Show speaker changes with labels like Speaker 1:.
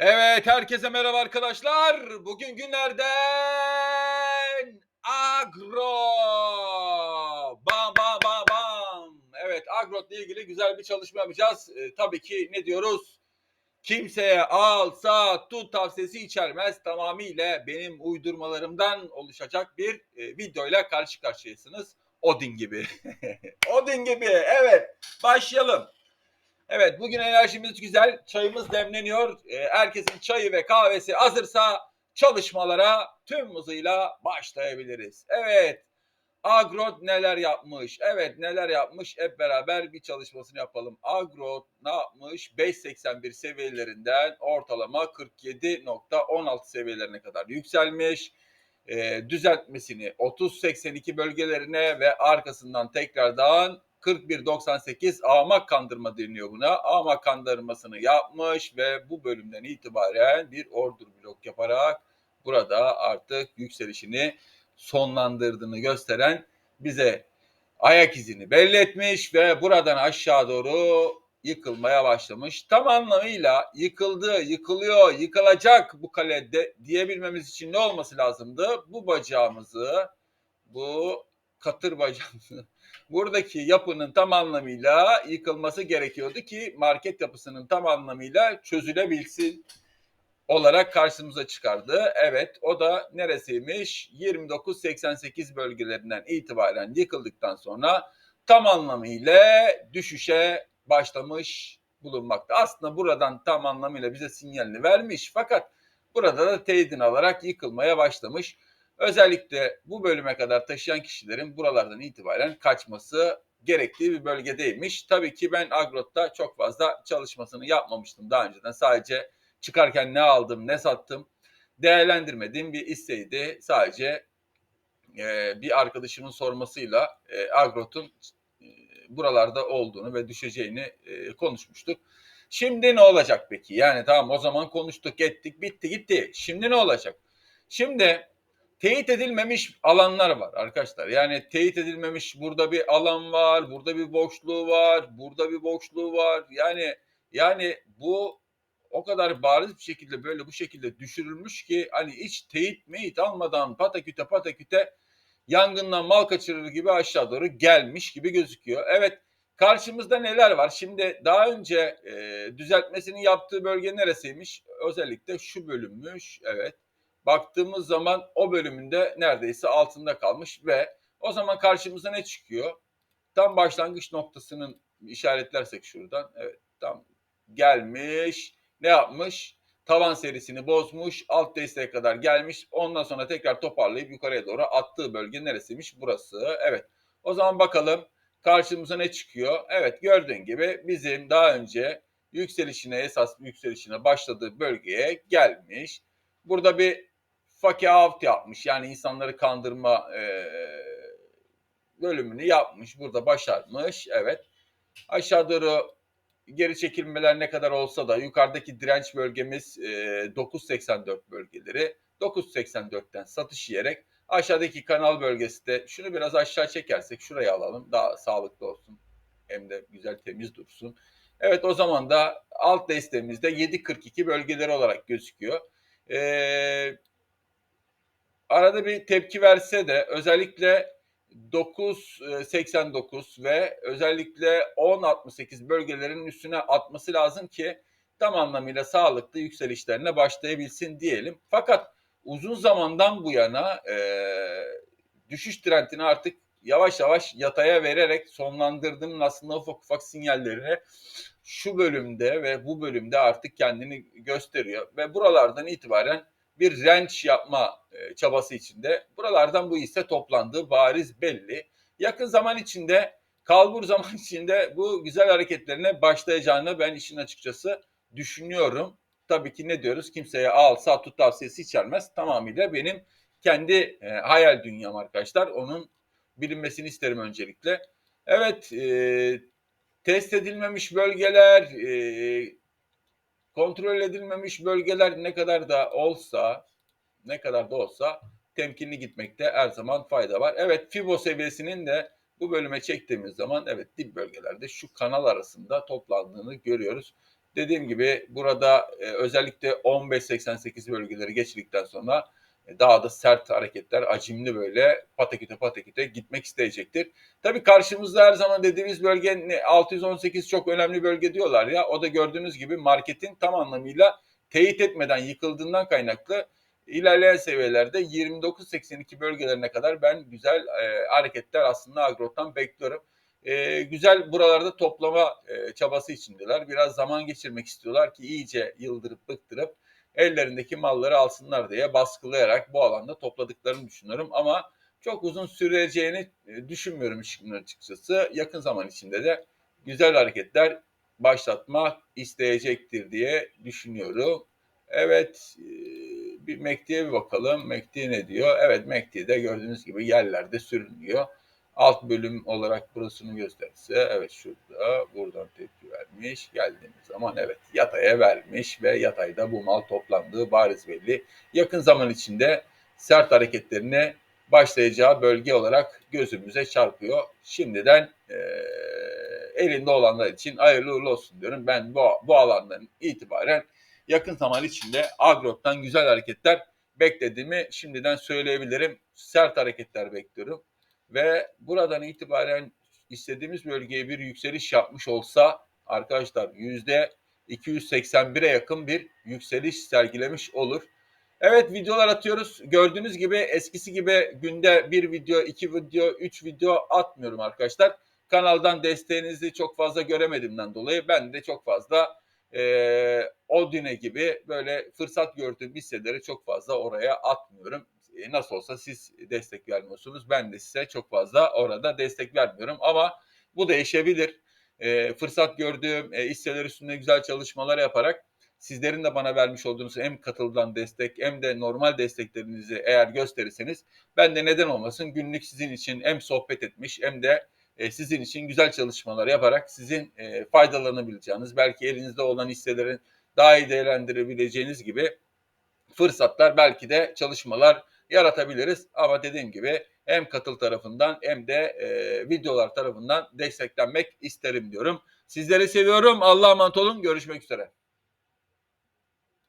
Speaker 1: Evet, herkese merhaba arkadaşlar. Bugün günlerden agro. Bam bam bam bam. Evet, agro ile ilgili güzel bir çalışma yapacağız. Ee, tabii ki ne diyoruz? Kimseye al, sat, tut tavsiyesi içermez. Tamamıyla benim uydurmalarımdan oluşacak bir e, videoyla karşı karşıyasınız. Odin gibi. Odin gibi. Evet, başlayalım. Evet bugün enerjimiz güzel. Çayımız demleniyor. Ee, herkesin çayı ve kahvesi hazırsa çalışmalara tüm hızıyla başlayabiliriz. Evet. Agrot neler yapmış? Evet neler yapmış? Hep beraber bir çalışmasını yapalım. Agrot ne yapmış? 5.81 seviyelerinden ortalama 47.16 seviyelerine kadar yükselmiş. Ee, düzeltmesini 30.82 bölgelerine ve arkasından tekrardan 41.98 ağmak kandırma deniliyor buna. Ağmak kandırmasını yapmış ve bu bölümden itibaren bir order blok yaparak burada artık yükselişini sonlandırdığını gösteren bize ayak izini belli etmiş ve buradan aşağı doğru yıkılmaya başlamış. Tam anlamıyla yıkıldı, yıkılıyor, yıkılacak bu kalede diyebilmemiz için ne olması lazımdı? Bu bacağımızı, bu katır bacağımızı buradaki yapının tam anlamıyla yıkılması gerekiyordu ki market yapısının tam anlamıyla çözülebilsin olarak karşımıza çıkardı. Evet o da neresiymiş? 29-88 bölgelerinden itibaren yıkıldıktan sonra tam anlamıyla düşüşe başlamış bulunmakta. Aslında buradan tam anlamıyla bize sinyalini vermiş fakat burada da teyidini alarak yıkılmaya başlamış. Özellikle bu bölüme kadar taşıyan kişilerin buralardan itibaren kaçması gerektiği bir bölgedeymiş. Tabii ki ben Agrot'ta çok fazla çalışmasını yapmamıştım daha önceden. Sadece çıkarken ne aldım, ne sattım değerlendirmediğim bir hisseydi. Sadece e, bir arkadaşımın sormasıyla e, Agrot'un e, buralarda olduğunu ve düşeceğini e, konuşmuştuk. Şimdi ne olacak peki? Yani tamam o zaman konuştuk, ettik, bitti, gitti. Şimdi ne olacak? Şimdi teyit edilmemiş alanlar var arkadaşlar. Yani teyit edilmemiş burada bir alan var, burada bir boşluğu var, burada bir boşluğu var. Yani yani bu o kadar bariz bir şekilde böyle bu şekilde düşürülmüş ki hani hiç teyit meyit almadan pataküte pataküte yangından mal kaçırır gibi aşağı doğru gelmiş gibi gözüküyor. Evet karşımızda neler var? Şimdi daha önce e, düzeltmesini yaptığı bölge neresiymiş? Özellikle şu bölümmüş. Evet baktığımız zaman o bölümünde neredeyse altında kalmış ve o zaman karşımıza ne çıkıyor? Tam başlangıç noktasının işaretlersek şuradan evet tam gelmiş ne yapmış? Tavan serisini bozmuş alt desteğe kadar gelmiş ondan sonra tekrar toparlayıp yukarıya doğru attığı bölge neresiymiş? Burası evet o zaman bakalım karşımıza ne çıkıyor? Evet gördüğün gibi bizim daha önce yükselişine esas yükselişine başladığı bölgeye gelmiş. Burada bir fake out yapmış. Yani insanları kandırma e, bölümünü yapmış. Burada başarmış. Evet. Aşağı doğru geri çekilmeler ne kadar olsa da yukarıdaki direnç bölgemiz e, 9.84 bölgeleri. 9.84'ten satış yiyerek aşağıdaki kanal bölgesi de şunu biraz aşağı çekersek şuraya alalım. Daha sağlıklı olsun. Hem de güzel temiz dursun. Evet o zaman da alt desteğimizde 7.42 bölgeleri olarak gözüküyor. Ee, arada bir tepki verse de özellikle 9.89 ve özellikle 10.68 bölgelerinin üstüne atması lazım ki tam anlamıyla sağlıklı yükselişlerine başlayabilsin diyelim. Fakat uzun zamandan bu yana e, düşüş trendini artık yavaş yavaş yataya vererek sonlandırdığının aslında ufak ufak sinyallerini şu bölümde ve bu bölümde artık kendini gösteriyor ve buralardan itibaren bir range yapma e, çabası içinde. Buralardan bu hisse toplandığı bariz belli. Yakın zaman içinde, kalbur zaman içinde bu güzel hareketlerine başlayacağını ben işin açıkçası düşünüyorum. Tabii ki ne diyoruz? Kimseye al, sat, tut tavsiyesi içermez. Tamamıyla benim kendi e, hayal dünyam arkadaşlar. Onun bilinmesini isterim öncelikle. Evet, e, test edilmemiş bölgeler, e, kontrol edilmemiş bölgeler ne kadar da olsa ne kadar da olsa temkinli gitmekte her zaman fayda var. Evet Fibo seviyesinin de bu bölüme çektiğimiz zaman evet dip bölgelerde şu kanal arasında toplandığını görüyoruz. Dediğim gibi burada e, özellikle 15-88 bölgeleri geçildikten sonra daha da sert hareketler, acimli böyle pataküte pataküte gitmek isteyecektir. Tabii karşımızda her zaman dediğimiz bölge ne, 618 çok önemli bölge diyorlar ya. O da gördüğünüz gibi marketin tam anlamıyla teyit etmeden yıkıldığından kaynaklı ilerleyen seviyelerde 29-82 bölgelerine kadar ben güzel e, hareketler aslında Agrot'tan bekliyorum. E, güzel buralarda toplama e, çabası içindeler. Biraz zaman geçirmek istiyorlar ki iyice yıldırıp bıktırıp ellerindeki malları alsınlar diye baskılayarak bu alanda topladıklarını düşünüyorum. Ama çok uzun süreceğini e, düşünmüyorum işin açıkçası. Yakın zaman içinde de güzel hareketler başlatmak isteyecektir diye düşünüyorum. Evet, e, bir Mekti'ye bir bakalım. Mekti ne diyor? Evet, Mekti de gördüğünüz gibi yerlerde sürünüyor. Alt bölüm olarak burasını gösterse, evet şurada, buradan tepki vermiş. Geldiğimiz zaman evet yataya vermiş ve yatayda bu mal toplandığı bariz belli. Yakın zaman içinde sert hareketlerine başlayacağı bölge olarak gözümüze çarpıyor. Şimdiden e, elinde olanlar için hayırlı uğurlu olsun diyorum. Ben bu, bu alandan itibaren yakın zaman içinde Agrot'tan güzel hareketler beklediğimi şimdiden söyleyebilirim. Sert hareketler bekliyorum. Ve buradan itibaren istediğimiz bölgeye bir yükseliş yapmış olsa arkadaşlar yüzde 281'e yakın bir yükseliş sergilemiş olur. Evet videolar atıyoruz. Gördüğünüz gibi eskisi gibi günde bir video, iki video, üç video atmıyorum arkadaşlar. Kanaldan desteğinizi çok fazla göremediğimden dolayı ben de çok fazla e, Odine gibi böyle fırsat gördüğüm hisseleri çok fazla oraya atmıyorum. E, nasıl olsa siz destek vermiyorsunuz. Ben de size çok fazla orada destek vermiyorum ama bu değişebilir. E, fırsat gördüğüm e, hisseler üstünde güzel çalışmalar yaparak sizlerin de bana vermiş olduğunuz hem katıldan destek hem de normal desteklerinizi eğer gösterirseniz ben de neden olmasın günlük sizin için hem sohbet etmiş hem de e, sizin için güzel çalışmalar yaparak sizin e, faydalanabileceğiniz belki elinizde olan hisselerin daha iyi değerlendirebileceğiniz gibi fırsatlar belki de çalışmalar yaratabiliriz. Ama dediğim gibi hem katıl tarafından hem de e, videolar tarafından desteklenmek isterim diyorum. Sizleri seviyorum. Allah'a emanet olun. Görüşmek üzere.